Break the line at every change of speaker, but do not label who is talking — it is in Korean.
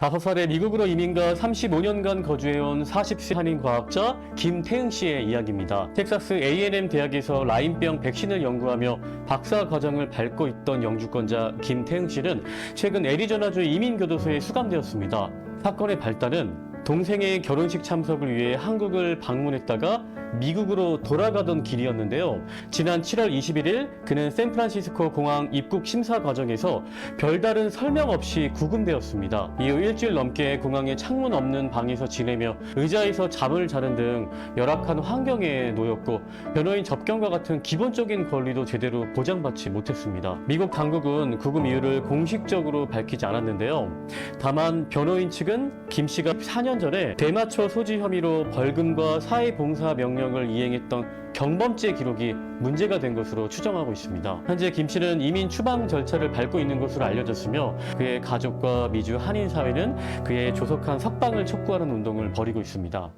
5살에 미국으로 이민가 35년간 거주해온 40세 한인 과학자 김태흥 씨의 이야기입니다. 텍사스 A&M 대학에서 라인병 백신을 연구하며 박사 과정을 밟고 있던 영주권자 김태흥 씨는 최근 애리조나주 이민교도소에 수감되었습니다. 사건의 발단은 동생의 결혼식 참석을 위해 한국을 방문했다가 미국으로 돌아가던 길이었는데요. 지난 7월 21일 그는 샌프란시스코 공항 입국 심사 과정에서 별다른 설명 없이 구금되었습니다. 이후 일주일 넘게 공항에 창문 없는 방에서 지내며 의자에서 잠을 자는 등 열악한 환경에 놓였고 변호인 접견과 같은 기본적인 권리도 제대로 보장받지 못했습니다. 미국 당국은 구금 이유를 공식적으로 밝히지 않았는데요. 다만 변호인 측은 김 씨가 4년 전에 대마초 소지 혐의로 벌금과 사회봉사 명령을 이행했던 경범죄 기록이 문제가 된 것으로 추정하고 있습니다. 현재 김 씨는 이민 추방 절차를 밟고 있는 것으로 알려졌으며 그의 가족과 미주 한인 사회는 그의 조속한 석방을 촉구하는 운동을 벌이고 있습니다.